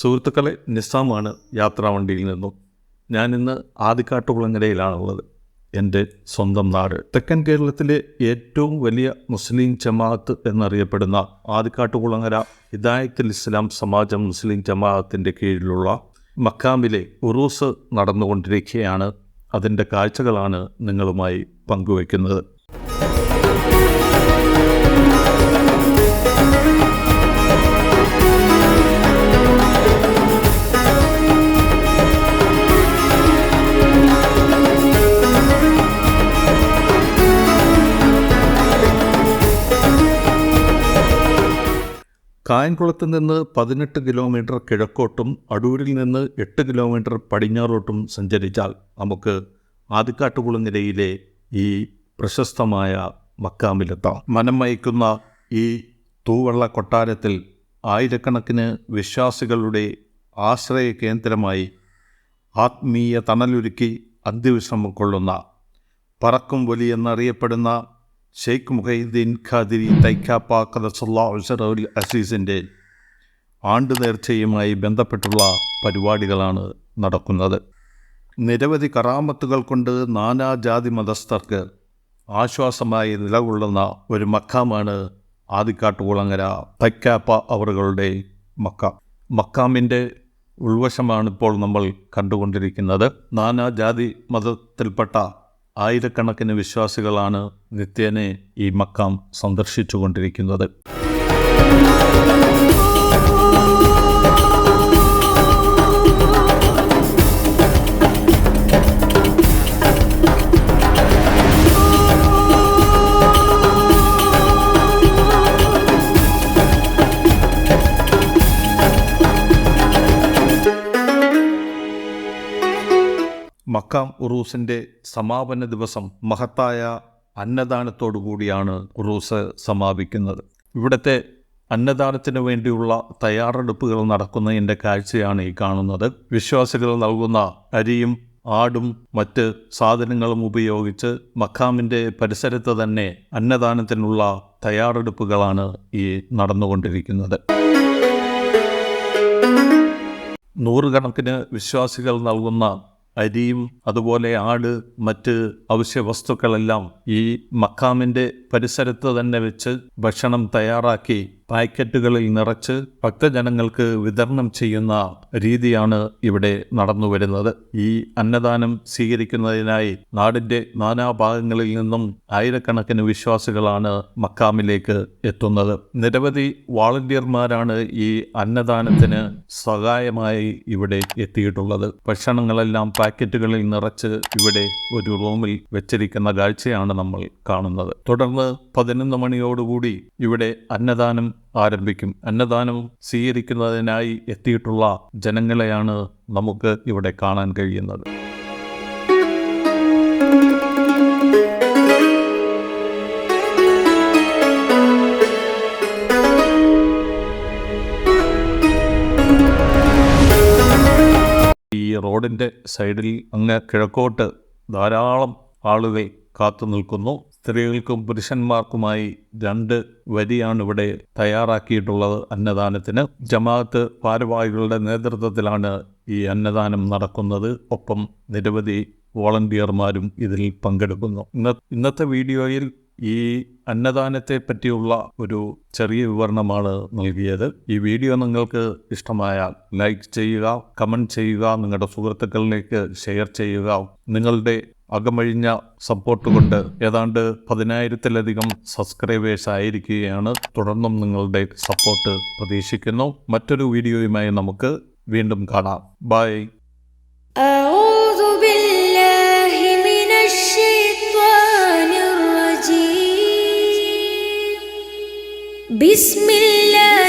സുഹൃത്തുക്കളെ നിസ്സാമാണ് യാത്രാവണ്ടിയിൽ നിന്നും. ഞാനിന്ന് ആദിക്കാട്ടുകുളങ്ങരയിലാണുള്ളത്. എന്റെ സ്വന്തം നാട്. തെക്കൻ കേരളത്തിലെ ഏറ്റവും വലിയ മുസ്ലിം ജമാഅത്ത് എന്നറിയപ്പെടുന്ന ആദിക്കാട്ടുകുളങ്ങര ഹിദായത്തുൽ ഇസ്ലാം സമാജം മുസ്ലിം ജമാഅത്തിന്റെ കീഴിലുള്ള മക്കാമിലെ ഉറൂസ് നടന്നുകൊണ്ടിരിക്കുകയാണ് അതിന്റെ കാഴ്ചകളാണ് നിങ്ങളുമായി പങ്കുവയ്ക്കുന്നത്. കായംകുളത്ത് നിന്ന് പതിനെട്ട് കിലോമീറ്റർ കിഴക്കോട്ടും അടൂരിൽ നിന്ന് എട്ട് കിലോമീറ്റർ പടിഞ്ഞാറോട്ടും സഞ്ചരിച്ചാൽ നമുക്ക് ആദിക്കാട്ടുകുളങ്ങരയിലെ ഈ പ്രശസ്തമായ മക്കാമിലെത്താം. മനം മയക്കുന്ന ഈ തൂവള്ള കൊട്ടാരത്തിൽ ആയിരക്കണക്കിന് വിശ്വാസികളുടെ ആശ്രയ കേന്ദ്രമായി ആത്മീയ തണലൊരുക്കി അന്ത്യവിശ്രമം കൊള്ളുന്ന പറക്കും വലി എന്നറിയപ്പെടുന്ന ഷെയ്ഖ് മുഹൈദ്ദീൻ ഖാദിരി തൈക്കാപ്പ ഖദസുല്ലാ അസീസിന്റെ ആണ്ട് നേർച്ചയുമായി ബന്ധപ്പെട്ടുള്ള പരിപാടികളാണ് നടക്കുന്നത്. നിരവധി കറാമത്തുകൾ കൊണ്ട് നാനാജാതി മതസ്ഥർക്ക് ആശ്വാസമായി നിലകൊള്ളുന്ന ഒരു മക്കാമാണ് ആദിക്കാട്ടുകുളങ്ങര തൈക്കാപ്പ അവറുകളുടെ മക്ക മക്കാമിന്റെ ഉൾവശമാണിപ്പോൾ നമ്മൾ കണ്ടുകൊണ്ടിരിക്കുന്നത്. നാനാജാതി മതത്തിൽപ്പെട്ട ആയിരക്കണക്കിന് വിശ്വാസികളാണ് നിത്യേനെ ഈ മക്കാം സന്ദർശിച്ചു മക്കാം ഉറൂസിന്റെ സമാപന ദിവസം മഹത്തായ അന്നദാനത്തോടുകൂടിയാണ് ഉറൂസ് സമാപിക്കുന്നത്. ഇവിടുത്തെ അന്നദാനത്തിന് വേണ്ടിയുള്ള തയ്യാറെടുപ്പുകൾ നടക്കുന്നതിന്റെ കാഴ്ചയാണ് ഈ കാണുന്നത്. വിശ്വാസികൾ നൽകുന്ന അരിയും ആടും മറ്റ് സാധനങ്ങളും ഉപയോഗിച്ച് മക്കാമിന്റെ പരിസരത്ത് തന്നെ അന്നദാനത്തിനുള്ള തയ്യാറെടുപ്പുകളാണ് ഈ നടന്നുകൊണ്ടിരിക്കുന്നത്. നൂറുകണക്കിന് വിശ്വാസികൾ നൽകുന്ന അരിയും അതുപോലെ ആട് മറ്റ് അവശ്യ വസ്തുക്കളെല്ലാം ഈ മക്കാമിന്റെ പരിസരത്ത് തന്നെ വെച്ച് ഭക്ഷണം തയ്യാറാക്കി പാക്കറ്റുകളിൽ നിറച്ച് ഭക്തജനങ്ങൾക്ക് വിതരണം ചെയ്യുന്ന രീതിയാണ് ഇവിടെ നടന്നു വരുന്നത് ഈ അന്നദാനം സ്വീകരിക്കുന്നതിനായി നാടിന്റെ നാനാഭാഗങ്ങളിൽ നിന്നും ആയിരക്കണക്കിന് വിശ്വാസികളാണ് മക്കാമിലേക്ക് എത്തുന്നത്. നിരവധി വാളണ്ടിയർമാരാണ് ഈ അന്നദാനത്തിന് സഹായമായി ഇവിടെ എത്തിയിട്ടുള്ളത്. ഭക്ഷണങ്ങളെല്ലാം പാക്കറ്റുകളിൽ നിറച്ച് ഇവിടെ ഒരു റൂമിൽ വെച്ചിരിക്കുന്ന കാഴ്ചയാണ് നമ്മൾ കാണുന്നത്. തുടർന്ന് പതിനൊന്ന് മണിയോടുകൂടി ഇവിടെ അന്നദാനം ആരംഭിക്കും. അന്നദാനം സ്വീകരിക്കുന്നതിനായി എത്തിയിട്ടുള്ള ജനങ്ങളെയാണ് നമുക്ക് ഇവിടെ കാണാൻ കഴിയുന്നത്. ഈ റോഡിന്റെ സൈഡിൽ അങ്ങ് കിഴക്കോട്ട് ധാരാളം ആളുകൾ കാത്തു നിൽക്കുന്നു. സ്ത്രീകൾക്കും പുരുഷന്മാർക്കുമായി രണ്ട് വരിയാണ് ഇവിടെ തയ്യാറാക്കിയിട്ടുള്ളത് അന്നദാനത്തിന്. ജമാഅത്ത് ഭാരവാഹികളുടെ നേതൃത്വത്തിലാണ് ഈ അന്നദാനം നടക്കുന്നത്. ഒപ്പം നിരവധി വോളണ്ടിയർമാരും ഇതിൽ പങ്കെടുക്കുന്നു. ഇന്ന ഇന്നത്തെ വീഡിയോയിൽ ഈ അന്നദാനത്തെ പറ്റിയുള്ള ഒരു ചെറിയ വിവരണമാണ് നൽകിയത്. ഈ വീഡിയോ നിങ്ങൾക്ക് ഇഷ്ടമായാൽ ലൈക്ക് ചെയ്യുക കമന്റ് ചെയ്യുക നിങ്ങളുടെ സുഹൃത്തുക്കളിലേക്ക് ഷെയർ ചെയ്യുക നിങ്ങളുടെ അകമഴിഞ്ഞ സപ്പോർട്ട് കൊണ്ട് ഏതാണ്ട് പതിനായിരത്തിലധികം സബ്സ്ക്രൈബേഴ്സ് ആയിരിക്കുകയാണ് തുടർന്നും നിങ്ങളുടെ സപ്പോർട്ട് പ്രതീക്ഷിക്കുന്നു മറ്റൊരു വീഡിയോയുമായി നമുക്ക് വീണ്ടും കാണാം ബൈ أعوذ بالله من الشيطان الرجيم بسم الله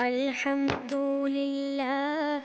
الحمد لله.